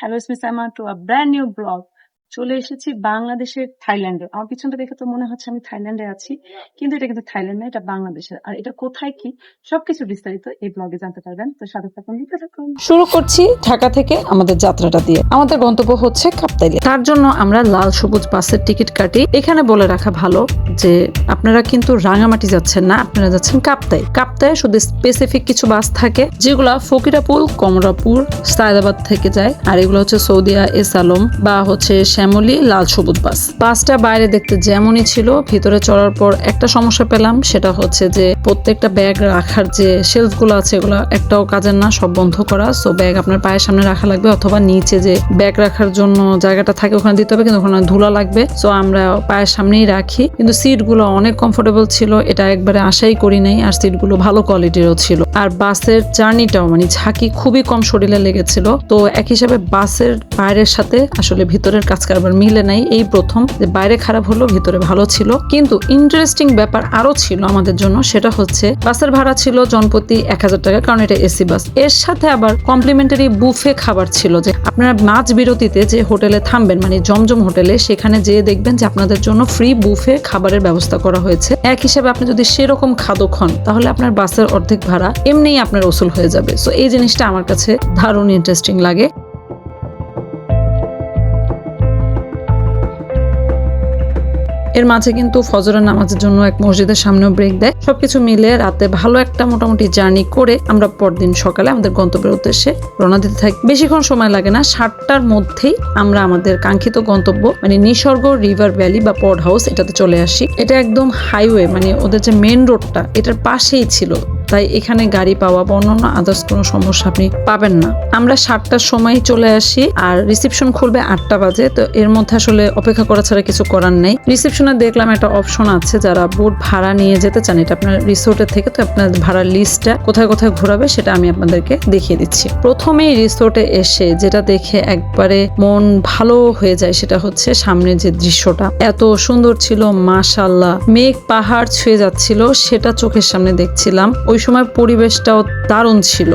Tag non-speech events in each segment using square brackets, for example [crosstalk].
Hello Miss Emma to a brand new blog. চলে এসেছি বাংলাদেশের থাইল্যান্ডে। আমার পিছনটা দেখে তো মনে হচ্ছে আমি থাইল্যান্ডে আছি, কিন্তু এটা কিন্তু থাইল্যান্ড না, এটা বাংলাদেশের। আর এটা কোথায় কি, সবকিছু বিস্তারিত এই ব্লগে জানতে পারবেন। তো সাথে থাকুন দিতে থাকুন। শুরু করছি ঢাকা থেকে আমাদের যাত্রাটা দিয়ে। আমাদের গন্তব্য হচ্ছে কাপ্তাইলে। তার জন্য আমরা লাল সবুজ বাসের টিকিট কাটি। এখানে বলে রাখা ভালো যে, আপনারা কিন্তু রাঙামাটি যাচ্ছেন না, আপনারা যাচ্ছেন কাপ্তাই। কাপ্তায় শুধু স্পেসিফিক কিছু বাস থাকে, যেগুলো ফকিরাপুর, কমরাপুর, সায়দাবাদ থেকে যায়। আর এগুলো হচ্ছে সৌদিয়া এস আলম বা হচ্ছে শ্যামলী, লাল সবুজ বাস। বাসটা বাইরে দেখতে যেমনই ছিল, ভিতরে চড়ার পর একটা সমস্যা পেলাম, সেটা হচ্ছে যে প্রত্যেকটা ব্যাগ রাখার যে শেলফগুলো আছে, এগুলো একটাও কাজের না, সব বন্ধ করা। সো ব্যাগ আপনার পায়ের সামনে রাখা লাগবে অথবা নিচে যে ব্যাগ রাখার জন্য জায়গাটা থাকে, ওখানে দিতে হবে, কিন্তু ওখানে ধুলা লাগবে। সো আমরা পায়ের সামনেই রাখি। কিন্তু সিটগুলো অনেক কমফোর্টেবল ছিল, এটা একবারে আশাই করি নাই, আর সিটগুলো ভালো কোয়ালিটিরও ছিল। আর বাসের জার্নিটাও মানে ঝাঁকি খুবই কম শরীরে লেগেছিল। তো, এক হিসাবে বাসের বাইরের সাথে আসলে ভিতরের কাজ কারবার মিলে নাই। এই প্রথম যে বাইরে খারাপ হলো, ভিতরে ভালো ছিল। কিন্তু ইন্টারেস্টিং ব্যাপার আরও ছিল আমাদের জন্য, সেটা হচ্ছে বাসের ভাড়া ছিল জনপ্রতি এক হাজার টাকা, কারণ এটা এসি বাস। এর সাথে আবার কমপ্লিমেন্টারি বুফে খাবার ছিল যে আপনারা মাঝ বিরতিতে যে হোটেলে থামবেন মানে জমজম হোটেলে, সেখানে যেয়ে দেখবেন যে আপনাদের জন্য ফ্রি বুফে খাবারের ব্যবস্থা করা হয়েছে। এক হিসাবে আপনি যদি সেরকম খাদক হন, তাহলে আপনার বাসের অর্ধেক ভাড়া এমনিই আপনার ওসুল হয়ে যাবে। সো এই জিনিসটা আমার কাছে দারুণ ইন্টারেস্টিং লাগে। এর মাঝে কিন্তু ফজরের নামাজের জন্য এক মসজিদের সামনেও ব্রেক দেয়। সবকিছু মিলে রাতে ভালো একটা মোটামুটি জার্নি করে আমরা পরদিন সকালে আমাদের গন্তব্যের উদ্দেশ্যে রওনা দিতে থাকি। বেশিক্ষণ সময় লাগে না, সাতটার মধ্যেই আমরা আমাদের কাঙ্ক্ষিত গন্তব্য মানে নিসর্গ রিভার ভ্যালি বা পড হাউস এটাতে চলে আসি। এটা একদম হাইওয়ে মানে ওদের যে মেন রোডটা এটার পাশেই ছিল। তাই এখানে গাড়ি পাওয়া বা অন্যান্য আদার্স কোনো সমস্যা আপনি পাবেন না। আমরা সাতটার সময় চলে আসি আর রিসেপশন খুলবে আটটা বাজে, তো এর মধ্যে আসলে অপেক্ষা করা ছাড়া কিছু করার নেই। রিসেপশনে দেখলাম একটা অপশন আছে, যারা বোট ভাড়া নিয়ে যেতে চান, এটা আপনার রিসোর্টের থেকে, তো আপনার ভাড়ার লিস্টটা কোথায় কোথায় ঘোরাবে সেটা আমি আপনাদেরকে দেখিয়ে দিচ্ছি। প্রথমেই রিসোর্টে এসে যেটা দেখে একবারে মন ভালো হয়ে যায় সেটা হচ্ছে সামনে যে দৃশ্যটা। এত সুন্দর ছিল মাশাল্লাহ মেঘ পাহাড় ছুঁয়ে যাচ্ছিল, সেটা চোখের সামনে দেখছিলাম। ওই সময় পরিবেশটাও দারুণ ছিল।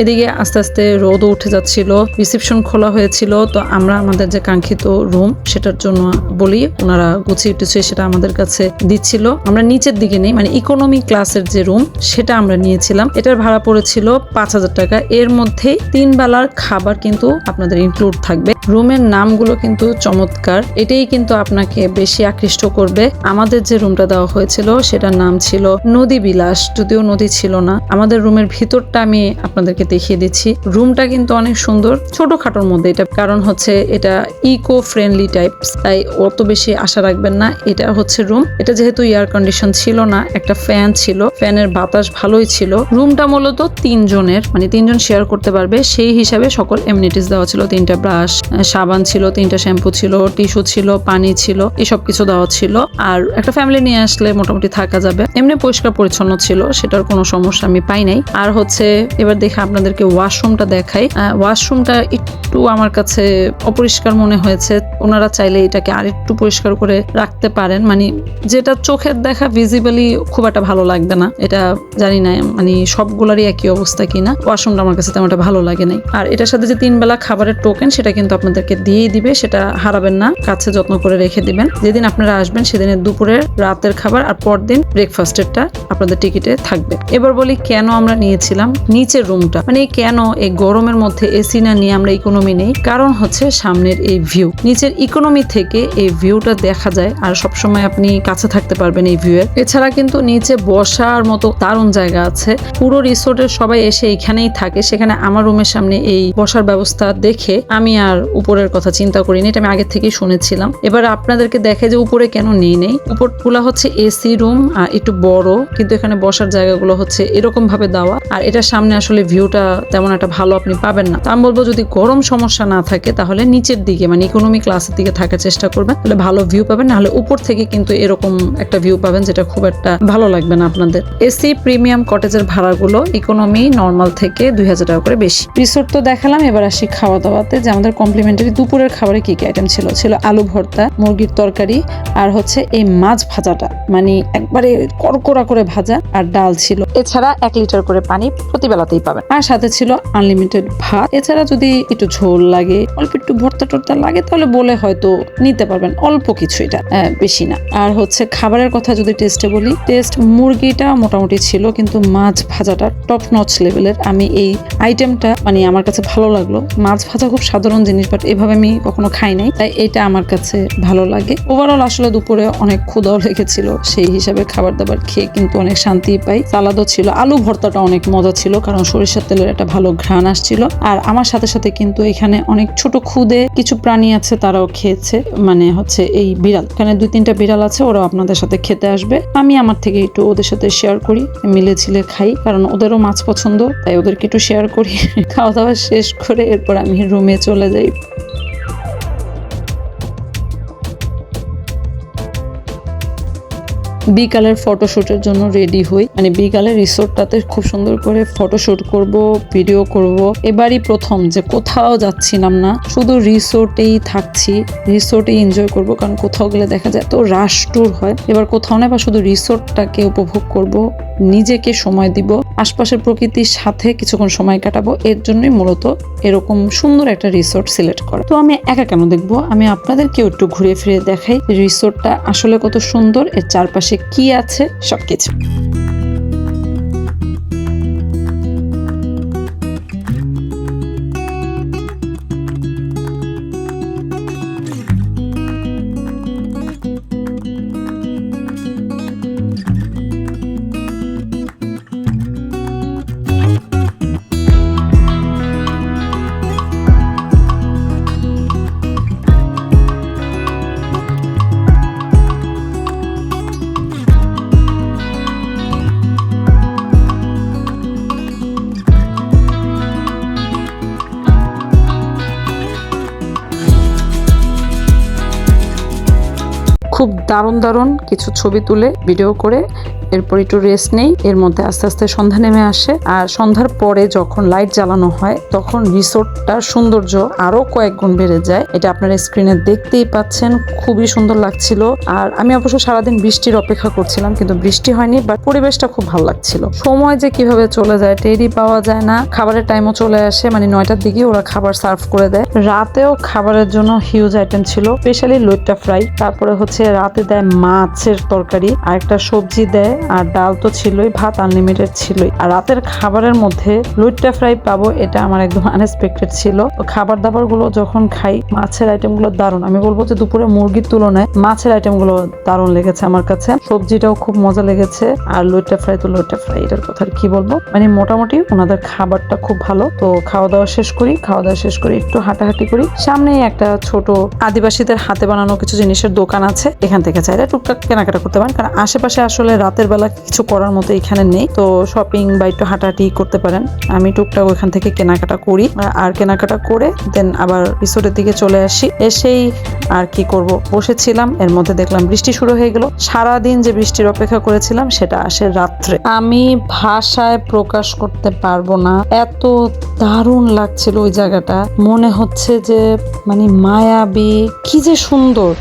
এদিকে আস্তে আস্তে রোদও উঠে যাচ্ছিল, রিসেপশন খোলা হয়েছিল, তো আমরা আমাদের যে কাঙ্ক্ষিত রুম সেটার জন্য বলি, ওনারা গুছিয়ে টুছিয়ে সেটা আমাদের কাছে দিচ্ছিল। আমরা নিচের দিকে নেই মানে ইকোনমি ক্লাসের যে রুম সেটা আমরা নিয়েছিলাম। এটার ভাড়া পড়েছিল পাঁচ হাজার টাকা। এর মধ্যেই তিন বেলার খাবার কিন্তু আপনাদের ইনক্লুড থাকবে। রুমের নামগুলো কিন্তু চমৎকার। এটাই কিন্তু আপনাকে বেশি আকৃষ্ট করবে। আমাদের যে রুমটা দেওয়া হয়েছিল, সেটার নাম ছিল নদী বিলাস। যদিও নদী ছিল না, আমাদের রুমের ভিতরটা আমি আপনাদেরকে দেখিয়ে দিচ্ছি। রুমটা কিন্তু অনেক সুন্দর, ছোটখাটোর মধ্যে এটা, কারণ হচ্ছে এটা ইকো ফ্রেন্ডলি টাইপ তাই অত বেশি আশা রাখবেন না। এটা হচ্ছে রুম। এটা যেহেতু এয়ার কন্ডিশন ছিল না, একটা ফ্যান ছিল, ফ্যানের বাতাস ভালোই ছিল। রুমটা মূলত তিনজনের মানে তিনজন শেয়ার করতে পারবে। সেই হিসাবে সকল এমনিটিস দেওয়া ছিল, তিনটা ব্রাশ সাবান ছিল, তিনটা শ্যাম্পু ছিল টিস্যু ছিল, পানি ছিল, এসব কিছু দেওয়া ছিল। আর একটা ফ্যামিলি নিয়ে আসলে মোটামুটি থাকা যাবে। এমনি পরিষ্কার পরিচ্ছন্ন ছিল, সেটার কোনো সমস্যা আমি পাই নাই। আর হচ্ছে, এবার দেখে আপনাদেরকে ওয়াশরুমটা দেখাই। ওয়াশরুমটা একটু আমার কাছে অপরিষ্কার মনে হয়েছে। ওনারা চাইলে এটাকে আরেকটু পরিষ্কার করে রাখতে পারেন। মানে যেটা চোখের দেখা ভিজিবলি খুব একটা ভালো লাগবে না। এটা জানি না মানে সবগুলারই একই অবস্থা কিনা। ওয়াশরুমটা আমার কাছে তেমন একটা ভালো লাগে নাই। আর এটার সাথে যে তিন বেলা খাবারের টোকেন সেটা কিন্তু আপনাদেরকে দিয়েই দিবে। সেটা হারাবেন না। কাছে যত্ন করে রেখে দিবেন। যেদিন আপনারা আসবেন, সেদিনের দুপুরের রাতের খাবার আর পরদিন ব্রেকফাস্টেরটা আপনাদের টিকিটে থাকবে। এবার বলি কেন আমরা নিয়েছিলাম নিচের রুমটা মানে কেন এই গরমের মধ্যে এসি না নিয়ে আমরা ইকোনমি নেই? কারণ হচ্ছে সামনের এই ভিউ নিচের ইকোনমি থেকে এই ভিউটা দেখা যায় আর সবসময় আপনি কাছে থাকতে পারবেন এই ভিউ এছাড়া কিন্তু নিচে বসার মতো দারুণ জায়গা আছে। পুরো রিসোর্টের সবাই এসে এখানেই থাকে। সেখানে আমার রুমের সামনে এই বসার ব্যবস্থা দেখে আমি আর উপরের কথা চিন্তা করিনি, এটা আমি আগে থেকেই শুনেছিলাম। এবার আপনাদেরকে দেখে যে উপরে কেন নেই নেই। উপরগুলা হচ্ছে এসি রুম, আর একটু বড়, কিন্তু এখানে বসার জায়গাগুলো হচ্ছে এরকম ভাবে দেওয়া। আর এটার সামনে আসলে ভিউটা তেমন একটা ভালো আপনি পাবেন না। আমি বলব, যদি গরম সমস্যা না থাকে, তাহলে নিচের দিকে মানে ইকোনমি ক্লাসের দিকে থাকার চেষ্টা করবেন, তাহলে ভালো ভিউ পাবেন। নাহলে উপর থেকে কিন্তু এরকম একটা ভিউ পাবেন, যেটা খুব একটা ভালো লাগবে না আপনাদের। এসি প্রিমিয়াম কটেজের ভাড়াগুলো ইকোনমি নর্মাল থেকে দুই হাজার টাকা করে বেশি। রিসোর্ট তো দেখালাম, এবার আসি খাওয়া দাওয়াতে যে আমাদের কমপ্লিমেন্টারি দুপুরের খাবারে কি কি আইটেম ছিল? ছিল আলু ভর্তা, মুরগির তরকারি, আর হচ্ছে এই মাছ ভাজাটা। মানে একবারে কড়কড়া করে ভাজা, আর ডাল ছিল। এছাড়া এক লিটার করে পানি প্রতিবেলাতেই পাবেন। আর সাথে ছিল আনলিমিটেড ভাত। এছাড়া যদি একটু ঝোল লাগে, অল্প একটু ভর্তা টর্তা লাগে, তাহলে বলে হয়তো নিতে পারবেন অল্প কিছু এটা বেশি না। আর হচ্ছে খাবারের কথা যদি টেস্টে বলি টেস্ট মুরগিটা মোটামুটি ছিল, কিন্তু মাছ ভাজাটা টপ নচ লেভেলের আমি এই আইটেমটা মানে আমার কাছে ভালো লাগল। মাছ ভাজা খুব সাধারণ জিনিস বাট এভাবে আমি কখনো খাই নাই। তাই এটা আমার কাছে ভালো লাগে। ওভারঅল আসলে দুপুরে অনেক ক্ষুদাও লেগেছিল, সেই হিসাবে খাবার দাবার খেয়ে কিন্তু অনেক শান্তি পাই। সালাদও ছিল, আলু ভর্তাটা অনেক মজা ছিল, কারণ সরিষার তেলের একটা ভালো ঘ্রাণ আসছিল। আর আমার সাথে সাথে কিন্তু এখানে অনেক ছোট খুদে কিছু প্রাণী আছে তারাও খেয়েছে। মানে হচ্ছে এই বিড়াল। এখানে দুই তিনটা বিড়াল আছে, ওরাও আপনাদের সাথে খেতে আসবে। আমি আমার থেকে একটু ওদের সাথে শেয়ার করি, মিলে ছিলে খাই, কারণ ওদেরও মাছ পছন্দ, তাই ওদেরকে একটু শেয়ার করি। [laughs] খাওয়া দাওয়া শেষ করে এরপর আমি রুমে চলে যাই। বিকালের ফটোশুটের জন্য রেডি হই। মানে বিকালের রিসোর্টটাতে খুব সুন্দর করে ফটোশুট করব ভিডিও করব। এবারই প্রথম যে কোথাও যাচ্ছিলাম না, শুধু রিসোর্টেই থাকছি। রিসোর্টেই এনজয় করব, কারণ কোথাও গেলে দেখা যায় তো রাশ ট্যুর হয়। এবার কোথাও না বা শুধু রিসোর্টটাকে উপভোগ করব, নিজেকে সময় দিব, আশপাশের প্রকৃতির সাথে কিছুক্ষণ সময় কাটাবো। এর জন্যই মূলত এরকম সুন্দর একটা রিসোর্ট সিলেক্ট করা। তো আমি একা কেন দেখব? আমি আপনাদেরকেও একটু ঘুরে ফিরে দেখাই। রিসোর্টটা আসলে কত সুন্দর, এর চারপাশে কি আছে সবকিছু। খুব দারুণ দারুণ কিছু ছবি তুলে ভিডিও করে এরপর একটু রেস্ট নেই। এর মধ্যে আস্তে আস্তে সন্ধ্যা নেমে আসে। আর সন্ধ্যার পরে যখন লাইট জ্বালানো হয়, তখন রিসোর্টটার সৌন্দর্য আরও কয়েক গুণ বেড়ে যায়। এটা আপনারা স্ক্রিনে দেখতেই পাচ্ছেন। খুবই সুন্দর লাগছিল। আর আমি অবশ্য সারাদিন বৃষ্টির অপেক্ষা করছিলাম, কিন্তু বৃষ্টি হয়নি বাট পরিবেশটা খুব ভালো লাগছিল। সময় যে কীভাবে চলে যায় টেরি পাওয়া যায় না। খাবারের টাইমও চলে আসে মানে নয়টার দিকে ওরা খাবার সার্ভ করে দেয়। রাতেও খাবারের জন্য হিউজ আইটেম ছিল স্পেশালি লইট্টা ফ্রাই তারপরে হচ্ছে রাতে দেয় মাছের তরকারি আর একটা সবজি দেয়। আর ডাল তো ছিলই, ভাত আনলিমিটেড ছিলই। আর রাতের খাবারের মধ্যে লইট্টা ফ্রাই পাবো, এটা আমার একদম আনএক্সপেক্টেড ছিল। তো খাবার দাবারগুলো যখন খাই, মাছের আইটেমগুলো দারুণ। আমি বলব যে দুপুরে মুরগির তুলনায় মাছের আইটেমগুলো দারুণ লেগেছে আমার কাছে। সবজিটাও খুব মজা লেগেছে। আর লইট্টা ফ্রাই তো লইট্টা ফ্রাই এটার কথা কি বলব? মানে মোটামুটি ওনাদের খাবারটা খুব ভালো। তো খাওয়া দাওয়া শেষ করি, খাওয়া দাওয়া শেষ করি একটু হাঁটাহাঁটি করি। সামনেই একটা ছোট আদিবাসীদের হাতে বানানো কিছু জিনিসের দোকান আছে। এখান থেকে চাইলে টুকটাক কেনাকাটা করতে পারেন। কারণ আশেপাশে আসলে রাতের বেলা কিছু করার মতো এখানে নেই। তো শপিং বা একটু হাঁটাহাঁটি করতে পারেন। আমি টুকটাক ওইখান থেকে কেনাকাটা করি। আর কেনাকাটা করে দেন আবার রিসোর্টের দিকে চলে আসি। এসেই আর কি করব? বসেছিলাম, এর মধ্যে দেখলাম বৃষ্টি শুরু হয়ে গেল। সারাদিন যে বৃষ্টির অপেক্ষা করেছিলাম, সেটা আসে রাত্রে। আমি ভাষায় প্রকাশ করতে পারব না। এত দারুণ লাগছিল ওই জায়গাটা। মনে হচ্ছে যে মানে মায়াবী। কি যে সুন্দর।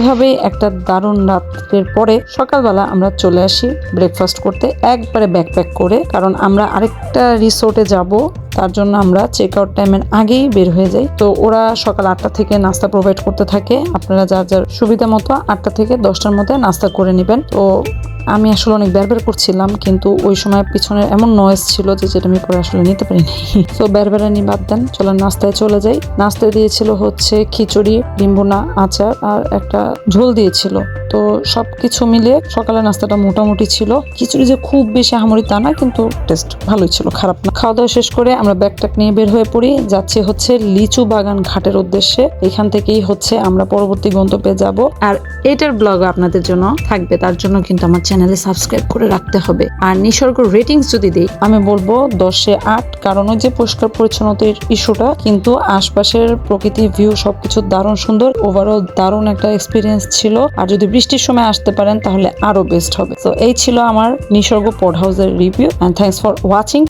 এভাবেই একটা দারুণ রাত্রের পরে সকালবেলা আমরা চলে আসি ব্রেকফাস্ট করতে। একবারে ব্যাকপ্যাক করে, কারণ আমরা আরেকটা রিসোর্টে যাব। তার জন্য আমরা চেক আউট টাইমের আগেই বের হয়ে যাই। তো ওরা সকাল আটটা থেকে নাস্তা প্রোভাইড করতে থাকে। আপনারা যার যার সুবিধা মতো আটটা থেকে দশটার মধ্যে নাস্তা করে নেবেন। তো আমি আসলে অনেক বেরবের করছিলাম, কিন্তু ওই সময় পিছনে এমন নয়েজ ছিল যে যেটা আমি করে আসলে নিতে পারিনি। [laughs] তো বেরবেরানি বাদ দেন, চলেন নাস্তায় চলে যাই। নাস্তায় দিয়েছিল হচ্ছে খিচুড়ি ডিম্বুনা আচার আর একটা ঝোল দিয়েছিল। তো সব কিছু মিলিয়ে সকালে নাস্তাটা মোটামুটি ছিল। খিচুড়ি যে খুব বেশি আহামরি তা না, কিন্তু টেস্ট ভালোই ছিল, খারাপ না। খাওয়া দাওয়া শেষ করে আমরা ব্যাগটাক নিয়ে বের হয়ে পড়ি। যাচ্ছি হচ্ছে লিচু বাগান ঘাটের উদ্দেশ্যে। এখান থেকেই হচ্ছে আমরা পরবর্তী গন্তব্যে যাব। আর এটার ব্লগ আপনাদের জন্য থাকবে, তার জন্য কিন্তু আমার চ্যানেলে সাবস্ক্রাইব করে রাখতে হবে। আর নিসর্গ রেটিংস যদি দিই, আমি বলব দশে আট, কারণ ওই যে পরিষ্কার পরিচ্ছন্নতার ইস্যুটা, কিন্তু আশপাশের প্রকৃতি ভিউ সবকিছু দারুণ সুন্দর। ওভারঅল দারুণ একটা এক্সপিরিয়েন্স ছিল। আর যদি বৃষ্টির সময় আসতে পারেন, তাহলে আরও বেস্ট হবে। তো এই ছিল আমার নিসর্গ পোর্ট হাউসের review and thanks for watching